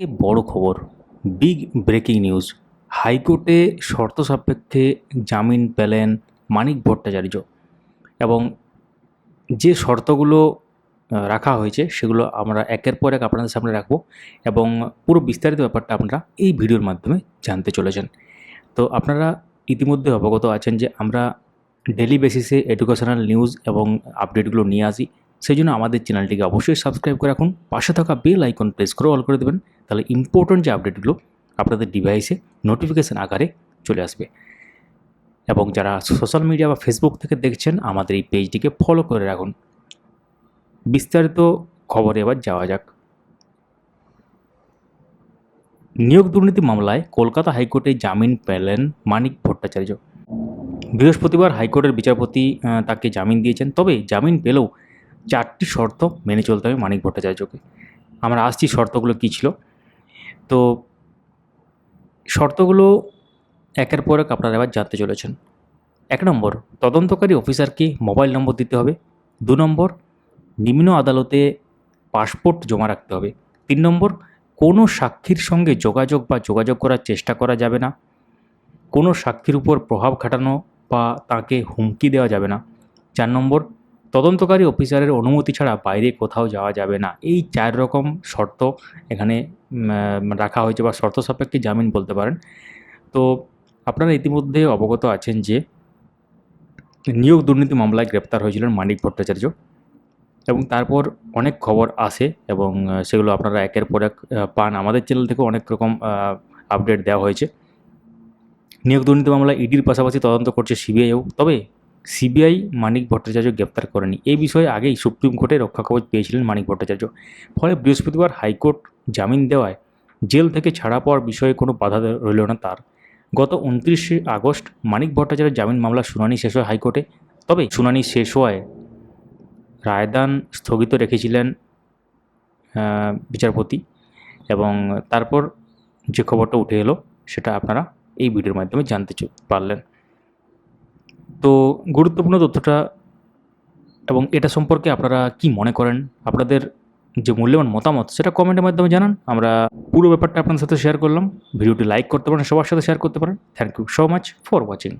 বড় খবর big breaking news হাইকোর্টে শর্ত সাপেক্ষে জামিন পেলেন মানিক ভট্টাচার্য এবং যে শর্তগুলো রাখা হয়েছে সেগুলো আমরা একের পর এক আপনাদের সামনে রাখব এবং পুরো বিস্তারিত ব্যাপারটা আপনারা এই ভিডিওর মাধ্যমে জানতে চলেছেন। তো আপনারা ইতিমধ্যে অবগত আছেন যে আমরা ডেলি বেসিসে এডুকেশনাল নিউজ এবং আপডেটগুলো নিয়ে আসি। সেই জন্য আমাদের চ্যানেলটিকে অবশ্যই সাবস্ক্রাইব করে রাখুন। পাশে থাকা বেল আইকন প্রেস করে অল করে দেবেন। তাহলে ইম্পর্ট্যান্ট যে আপডেটগুলো আপনাদের ডিভাইসে নোটিফিকেশান আকারে চলে আসবে। এবং যারা সোশ্যাল মিডিয়া বা ফেসবুক থেকে দেখছেন, আমাদের এই পেজটিকে ফলো করে রাখুন। বিস্তারিত খবরে এবার যাওয়া যাক। নিয়োগ দুর্নীতি মামলায় কলকাতা হাইকোর্টে জামিন পেলেন মানিক ভট্টাচার্য। বৃহস্পতিবার হাইকোর্টের বিচারপতি তাকে জামিন দিয়েছেন। তবে জামিন পেলেও চারটি শর্ত মেনে চলতে হবে মানিক ভট্টাচার্যকে। আমরা আসছি শর্তগুলো কী ছিল? তো শর্তগুলো একের পর এক আপনারা এবার জানতে চলেছেন। এক নম্বর, তদন্তকারী অফিসারকে মোবাইল নম্বর দিতে হবে। দু নম্বর, নিম্ন আদালতে পাসপোর্ট জমা রাখতে হবে। তিন নম্বর, কোনো সাক্ষীর সঙ্গে যোগাযোগ বা যোগাযোগ করার চেষ্টা করা যাবে না। কোনো সাক্ষীর উপর প্রভাব খাটানো বা তাকে হুমকি দেওয়া যাবে না। চার নম্বর তদন্তকারী অফিসারের অনুমতি ছাড়া বাইরে কোথাও যাওয়া যাবে না। এই চার রকম শর্ত এখানে রাখা হয়েছে বা শর্ত সাপেক্ষে জামিন বলতে পারেন। তো আপনারা ইতিমধ্যে অবগত আছেন যে নিয়োগ দুর্নীতি মামলায় গ্রেপ্তার হয়েছিলেন মানিক ভট্টাচার্য এবং তারপর অনেক খবর আসে এবং সেগুলো আপনারা একের পর এক পান। আমাদের চ্যানেল থেকেও অনেক রকম আপডেট দেওয়া হয়েছে। নিয়োগ দুর্নীতি মামলায় ইডির পাশাপাশি তদন্ত করছে সিবিআইও। তবে সিবিআই মানিক ভট্টাচার্য গ্রেপ্তার করেনি। এই বিষয়ে আগেই সুপ্রিম কোর্টে রক্ষা কবচ পেয়েছিলেন মানিক ভট্টাচার্য। ফলে বৃহস্পতিবার হাইকোর্ট জামিন দেওয়ায় জেল থেকে ছাড়া পাওয়ার বিষয়ে কোনো বাধা রইল না তার। গত উনত্রিশে আগস্ট মানিক ভট্টাচার্যের জামিন মামলার শুনানি শেষ হয় হাইকোর্টে। তবে শুনানি শেষ হওয়ায় রায়দান স্থগিত রেখেছিলেন বিচারপতি এবং তারপর যে খবরটা উঠে এলো সেটা আপনারা এই ভিডিওর মাধ্যমে জানতে পারলেন। তো গুরুত্বপূর্ণ তথ্যটা এবং এটা সম্পর্কে আপনারা কি মনে করেন? আপনাদের যে মূল্যবান মতামত সেটা কমেন্টের মাধ্যমে জানান। আমরা পুরো ব্যাপারটা আপনাদের সাথে শেয়ার করলাম। ভিডিওটি লাইক করতে পারেন, সবার সাথে শেয়ার করতে পারেন। Thank you so much for watching